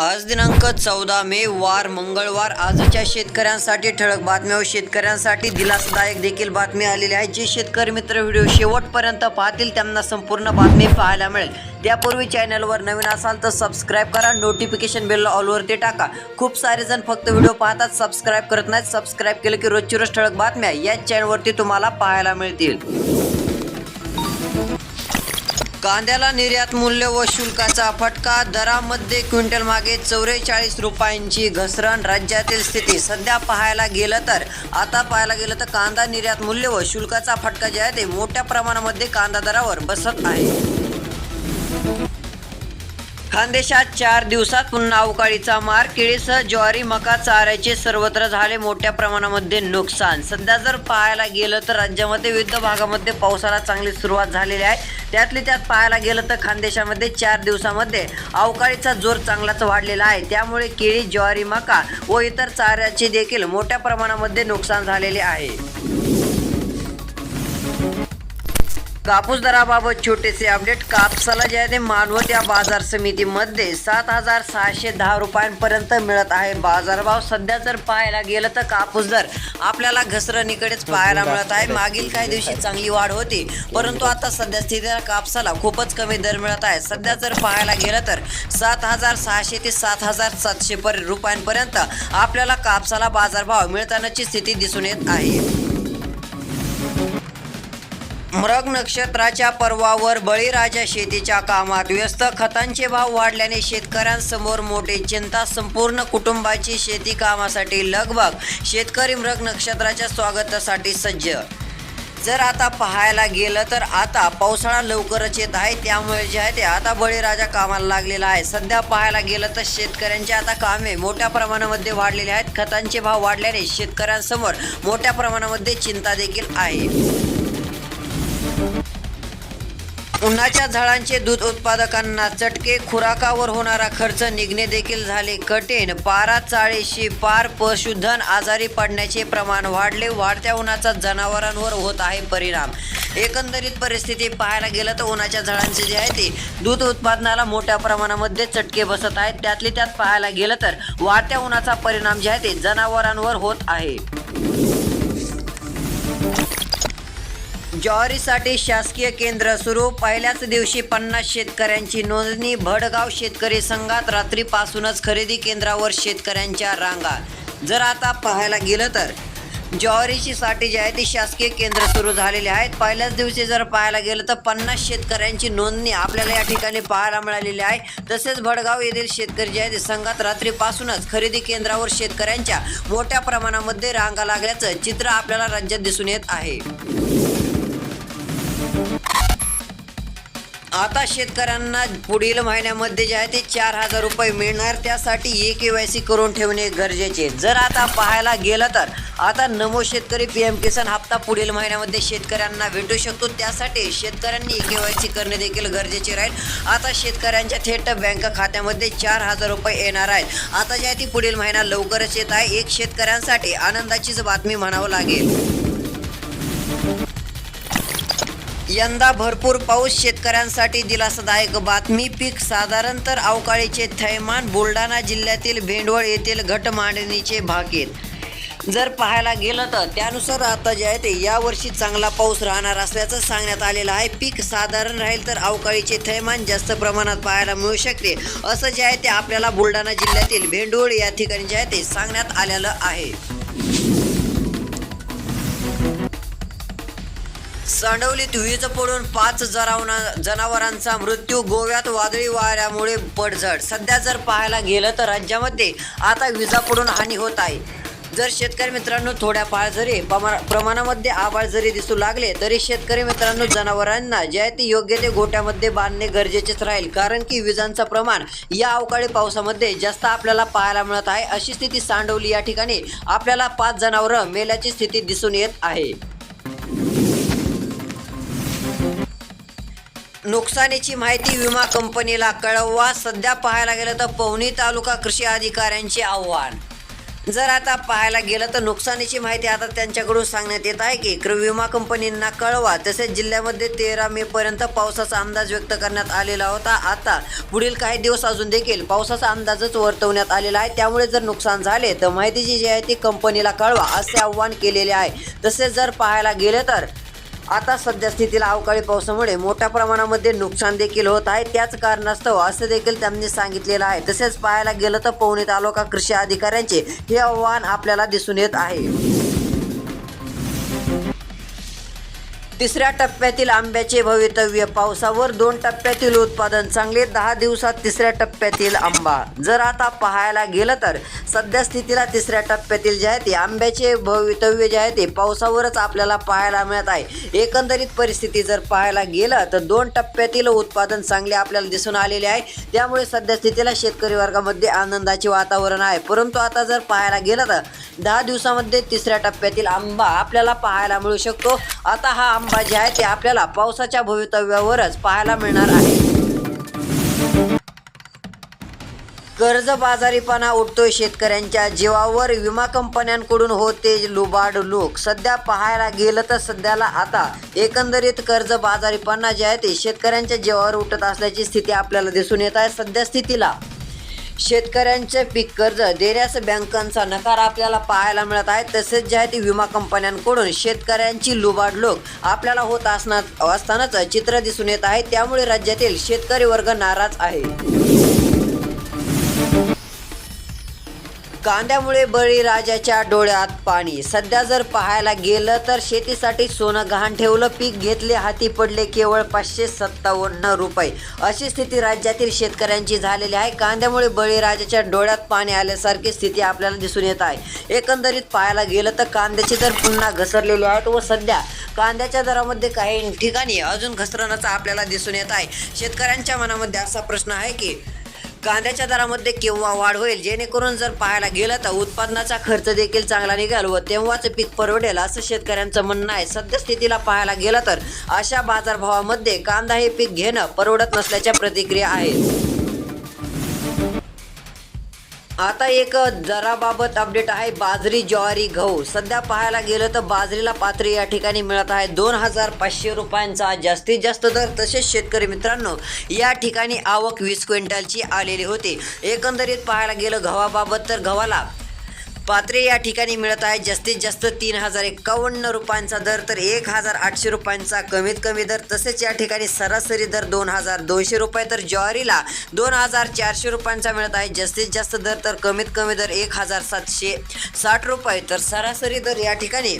आज दिनांक चौदा मे वार मंगळवार. आजच्या शेतकऱ्यांसाठी ठळक बातम्या व शेतकऱ्यांसाठी दिलासदायक देखील बातमी आलेली आहे. जे शेतकरी मित्र व्हिडिओ शेवटपर्यंत पाहतील त्यांना संपूर्ण बातमी पाहायला मिळेल. त्यापूर्वी चॅनलवर नवीन असाल तर सबस्क्राईब करा. नोटिफिकेशन बेल ऑलवरती टाका. खूप सारे जण फक्त व्हिडिओ पाहतात सबस्क्राईब करत नाहीत. सबस्क्राईब केलं की रोजची रोज ठळक बातम्या याच चॅनलवरती तुम्हाला पाहायला मिळतील. कांद्याला निर्यात मूल्य व शुल्काचा फटका दरामध्ये क्विंटल मागे चौवेचाळीस रुपयांची घसरण राज्यातील स्थिती. सध्या पाहायला गेलं तर आता पाहायला गेलं तर कांदा निर्यात मूल्य व शुल्काचा फटका जे आहे ते मोठ्या प्रमाणामध्ये कांदा दरावर बसत आहे. खानदेशात चार दिवसात पुन्हा अवकाळीचा मार. केळीसह ज्वारी मका चाऱ्याचे सर्वत्र झाले मोठ्या प्रमाणामध्ये नुकसान. सध्या जर पाहायला गेलं तर राज्यामध्ये विविध भागामध्ये पावसाला चांगली सुरुवात झालेली आहे. त्यातली त्यात पाहायला गेलं तर खानदेशामध्ये चार दिवसामध्ये अवकाळीचा जोर चांगलाच वाढलेला आहे. त्यामुळे केळी ज्वारी मका व इतर चाऱ्याचे देखील मोठ्या प्रमाणामध्ये नुकसान झालेले आहे. कापूस दराबाबत छोटेसे अपडेट. कापसाला जे आहे ते मानवत या बाजार समितीमध्ये सात हजार सहाशे दहा रुपयांपर्यंत मिळत आहे बाजारभाव. सध्या जर पाहायला गेलं तर कापूस दर आपल्याला घसरणीकडेच पाहायला मिळत आहे. मागील काही दिवशी चांगली वाढ होती परंतु आता सध्या स्थितीला कापसाला खूपच कमी दर मिळत आहे. सध्या जर पाहायला गेलं तर सात हजार सहाशे ते सात हजार सातशे पर रुपयांपर्यंत आपल्याला कापसाला बाजारभाव मिळतानाची स्थिती दिसून येत आहे. मृग नक्षत्राच्या पर्वावर बळीराजा शेतीच्या कामात व्यस्त. खतांचे भाव वाढल्याने शेतकऱ्यांसमोर मोठी चिंता. संपूर्ण कुटुंबाची शेती कामासाठी लगबग. शेतकरी मृग नक्षत्राच्या स्वागतासाठी सज्ज. जर आता पाहायला गेलं तर आता पावसाळा लवकरच येत आहे. त्यामुळे जे आहे ते आता बळीराजा कामाला लागलेला आहे. सध्या पाहायला गेलं तर शेतकऱ्यांची आता कामे मोठ्या प्रमाणामध्ये वाढलेली आहेत. खतांचे भाव वाढल्याने शेतकऱ्यांसमोर मोठ्या प्रमाणामध्ये चिंता देखील आहे. उन्हाच्या झाडांचे दूध उत्पादकांना चटके खुराकावर होणारा खर्च निघणे देखील झाले कठीण. पारा चाळीशी पार पशुधन आजारी पडण्याचे प्रमाण वाढले. वाढत्या उन्हाचा जनावरांवर होत आहे परिणाम. एकंदरीत परिस्थिती पाहायला गेलं तर उन्हाच्या झाडांचे जे आहे ते दूध उत्पादनाला मोठ्या प्रमाणामध्ये चटके बसत आहेत. त्यातली त्यात पाहायला गेलं तर वाढत्या उन्हाचा परिणाम जे आहे ते जनावरांवर होत आहे. ज्वारीसाठी शासकीय केंद्र सुरू. पहिल्याच दिवशी पन्नास शेतकऱ्यांची नोंदणी. भडगाव शेतकरी संघात रात्रीपासूनच खरेदी केंद्रावर शेतकऱ्यांच्या रांगा. जर आता पाहायला गेलं तर ज्वारीची साठी जी आहे ती शासकीय केंद्र सुरू झालेले आहेत. पहिल्याच दिवशी जर पाहायला गेलं तर पन्नास शेतकऱ्यांची नोंदणी आपल्याला या ठिकाणी पाहायला मिळालेली आहे. तसेच भडगाव येथील शेतकरी जे आहेत ते संघात रात्रीपासूनच खरेदी केंद्रावर शेतकऱ्यांच्या मोठ्या प्रमाणामध्ये रांगा लागल्याचं चित्र आपल्याला राज्यात दिसून येत आहे. आता शेतकऱ्यांना पुढील महिन्यामध्ये जे आहे ते चार हजार रुपये मिळणार. त्यासाठी ए के वाय सी करून ठेवणे गरजेचे. जर आता पाहायला गेलं तर आता नमो शेतकरी पी एम किसान हप्ता पुढील महिन्यामध्ये शेतकऱ्यांना भेटू शकतो. त्यासाठी शेतकऱ्यांनी ए के वाय सी करणे देखील गरजेचे राहील. आता शेतकऱ्यांच्या थेट बँक खात्यामध्ये चार हजार रुपये येणार आहेत. आता जे आहे ती पुढील महिना लवकरच येत आहे. एक शेतकऱ्यांसाठी आनंदाचीच बातमी म्हणावं लागेल. यंदा भरपूर पाऊस. शेतकऱ्यांसाठी दिलासादायक बातमी पीक साधारण तर अवकाळीचे थैमान बुलढाणा जिल्ह्यातील भेंडवळ येथील घट मांडणीचे भाकीत जर पाहायला गेलं तर त्यानुसार आता जे आहे ते यावर्षी चांगला पाऊस राहणार असल्याचं सांगण्यात आलेलं आहे. पीक साधारण राहील तर अवकाळीचे थैमान जास्त प्रमाणात पाहायला मिळू शकते. असं जे आहे ते आपल्याला बुलढाणा जिल्ह्यातील भेंडोळ या ठिकाणी जे आहे ते सांगण्यात आलेलं आहे. सांडवलीत वीज पडून पाच जनावना जनावरांचा मृत्यू गोव्यात वादळी वाऱ्यामुळे पडझड. सध्या जर पाहायला गेलं तर राज्यामध्ये आता विजा पडून हानी होत आहे. जर शेतकरी मित्रांनो थोड्याफार जरी प्रमाणामध्ये आभाळ जरी दिसू लागले तरी शेतकरी मित्रांनो जनावरांना जे आहे ते योग्य ते गोट्यामध्ये बांधणे गरजेचेच राहील. कारण की विजांचं प्रमाण या अवकाळी पावसामध्ये जास्त आपल्याला पाहायला मिळत आहे. अशी स्थिती सांडवली या ठिकाणी आपल्याला पाच जनावरं मेल्याची स्थिती दिसून येत आहे. नुकसानीची माहिती विमा कंपनीला कळवा. सध्या पाहायला गेलं तर पवनी तालुका कृषी अधिकाऱ्यांचे आव्हान. जर आता पाहायला गेलं तर नुकसानीची माहिती आता त्यांच्याकडून सांगण्यात येत आहे की क- विमा कंपनींना कळवा. तसेच जिल्ह्यामध्ये तेरा मे पर्यंत पावसाचा अंदाज व्यक्त करण्यात आलेला होता. आता पुढील काही दिवस अजून देखील पावसाचा अंदाजच वर्तवण्यात आलेला आहे. त्यामुळे जर नुकसान झाले तर माहितीची जी आहे ती कंपनीला कळवा असे आव्हान केलेले आहे. तसेच जर पाहायला गेलं तर आता सध्या स्थितीला अवकाळी पावसामुळे मोठ्या प्रमाणामध्ये नुकसान देखील होत आहे. त्याच कारणास्तव असं देखील त्यांनी सांगितलेलं आहे. तसेच पाहायला गेलं तर पवनी तालुका कृषी अधिकाऱ्यांचे हे आव्हान आपल्याला दिसून येत आहे. तिसऱ्या टप्प्यातील आंब्याचे भवितव्य. पावसावर दोन टप्प्यातील उत्पादन चांगले दहा दिवसात तिसऱ्या टप्प्यातील आंबा. जर आता पाहायला गेलं तर सध्या स्थितीला तिसऱ्या टप्प्यातील जे आहे ते आंब्याचे भवितव्य जे आहे ते पावसावरच आपल्याला पाहायला मिळत आहे. एकंदरीत परिस्थिती जर पाहायला गेलं तर दोन टप्प्यातील उत्पादन चांगले आपल्याला दिसून आलेले आहे. त्यामुळे सध्या स्थितीला शेतकरी वर्गामध्ये आनंदाचे वातावरण आहे. परंतु आता जर पाहायला गेलं तर दहा दिवसामध्ये तिसऱ्या टप्प्यातील आंबा आपल्याला पाहायला मिळू शकतो. आता हा आंबा जे आहे ते आपल्याला पावसाच्या भवितव्यावरच पाहायला मिळणार आहे. कर्जबाजारीपणा उठतोय शेतकऱ्यांच्या जीवावर. विमा कंपन्यांकडून होते लुबाड लोक. सध्या पाहायला गेलं तर सध्याला आता एकंदरीत कर्जबाजारीपणा जे आहे ते शेतकऱ्यांच्या जीवावर उठत असल्याची स्थिती आपल्याला दिसून येत आहे. सध्या स्थितीला शेतकऱ्यांचे पीक कर्ज देण्यास बँकांचा नकार आपल्याला पाहायला मिळत आहे. तसेच जे आहे ते विमा कंपन्यांकडून शेतकऱ्यांची लुबाड लोक आपल्याला होत असणार असतानाच चित्र दिसून येत आहे. त्यामुळे राज्यातील शेतकरी वर्ग नाराज आहे. कांद्यामुळे बळीराजाच्या डोळ्यात पाणी. सध्या जर पाहायला गेलं तर शेतीसाठी सोनं गहाण ठेवलं पीक घेतले हाती पडले केवळ पाचशे सत्तावन्न रुपये. अशी स्थिती राज्यातील शेतकऱ्यांची झालेली आहे. कांद्यामुळे बळीराजाच्या डोळ्यात पाणी आल्यासारखी स्थिती आपल्याला दिसून येत आहे. एकंदरीत पाहायला गेलं तर कांद्याचे दर पुन्हा घसरलेले आहेत व सध्या कांद्याच्या दरामध्ये काही ठिकाणी अजून घसरण्याचा आपल्याला दिसून येत आहे. शेतकऱ्यांच्या मनामध्ये असा प्रश्न आहे की कांद्याच्या दरामध्ये केव्हा वाढ होईल जेणेकरून जर पाहायला गेलं तर उत्पादनाचा खर्च देखील चांगला निघाल व तेव्हाच पीक परवडेल असं शेतकऱ्यांचं म्हणणं आहे. सद्यस्थितीला पाहायला गेलं तर अशा बाजारभावामध्ये कांदा हे पीक घेणं परवडत नसल्याच्या प्रतिक्रिया आहेत. आता एक दराबाबत अपडेट आहे. बाजरी ज्वारी गहू. सध्या पाहायला गेलं तर बाजरीला पात्री या ठिकाणी मिळत आहे. दोन हजार पाचशे रुपयांचा जास्तीत जास्त दर. तसेच शेतकरी मित्रांनो या ठिकाणी आवक वीस क्विंटलची आलेली होती. एकंदरीत पाहायला गेलं गव्हाबाबत तर गव्हाला पात्रे या ठिकाणी मिळत आहे जास्तीत जास्त तीन हजार एकावन्न रुपयांचा दर तर एक हजार आठशे रुपयांचा कमीत कमी दर. तसेच या ठिकाणी सरासरी दर दोन हजार दोनशे रुपये तर ज्वारीला दोन हजार चारशे रुपयांचा मिळत आहे. जास्तीत जास्त दर तर कमीत कमी दर एक हजार सातशे साठ रुपये. तर सरासरी दर या ठिकाणी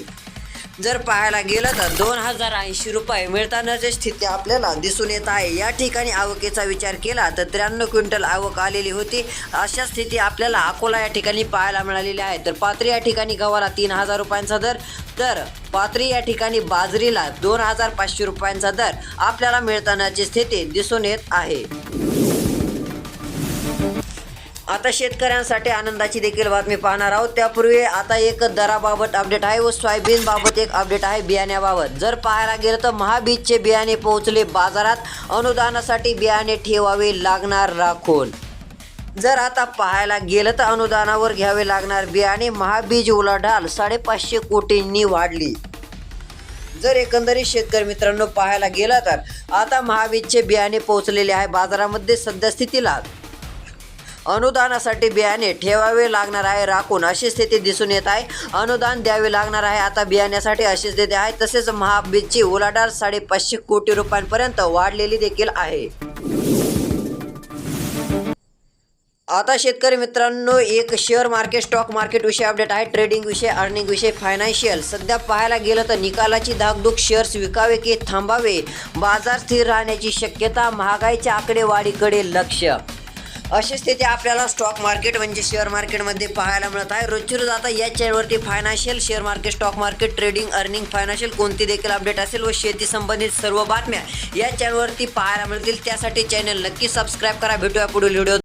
जर पाहायला गेलं तर दोन हजार ऐंशी रुपये मिळतानाची स्थिती आपल्याला दिसून येत आहे. या ठिकाणी आवकेचा विचार केला तर त्र्याण्णव क्विंटल आवक आलेली होती. अशा स्थिती आपल्याला अकोला या ठिकाणी पाहायला मिळालेली आहे. तर पात्री या ठिकाणी गव्हाला तीन हजार रुपयांचा दर तर पात्री या ठिकाणी बाजरीला दोन हजार पाचशे रुपयांचा दर आपल्याला मिळतानाची स्थिती दिसून येत आहे. आता शेतकऱ्यांसाठी आनंदाची देखील बातमी पाहणार आहोत. त्यापूर्वी आता एक दराबाबत अपडेट आहे व सोयाबीन बाबत एक अपडेट आहे बियाण्याबाबत. जर पाहायला गेलं तर महाबीजचे बियाणे पोहोचले बाजारात. अनुदानासाठी बियाणे ठेवावे लागणार राखून. जर आता पाहायला गेलं तर अनुदानावर घ्यावे लागणार बियाणे. महाबीज उलाढाल साडेपाचशे कोटींनी वाढली. जर एकंदरीत शेतकरी मित्रांनो पाहायला गेलं तर आता महाबीजचे बियाणे पोहोचलेले आहे बाजारामध्ये सध्या स्थितीला. अनुदानासाठी बियाणे ठेवावे लागणार आहे. राखून अशी स्थिती दिसून येत आहे. अनुदान द्यावे लागणार आहे. आता बियाण्यासाठी अशी स्थिती आहे. तसेच महाबीजची उलाढाल साडेपाचशे कोटी रुपयांपर्यंत वाढलेली देखील आहे. आता शेतकरी मित्रांनो एक शेअर मार्केट स्टॉक मार्केट विषय अपडेट आहे. ट्रेडिंग विषय अर्निंग विषय फायनान्शियल. सध्या पाहायला गेलं तर निकालाची धाकधूक शेअर्स विकावे की थांबावे? बाजार स्थिर राहण्याची शक्यता महागाईच्या आकडेवाढीकडे लक्ष अशी स्थिती आपल्याला स्टॉक मार्केट म्हणजे शेअर मार्केटमध्ये पाहायला मिळत आहे. रोजची रोज आता या चॅनलवरती financial share market stock market trading earning financial कोणती देखील अपडेट असेल व शेती संबंधित सर्व बातम्या या चॅनलवरती पाहायला मिळतील. त्यासाठी चॅनल नक्की सबस्क्राईब करा. भेटूया पुढील व्हिडिओ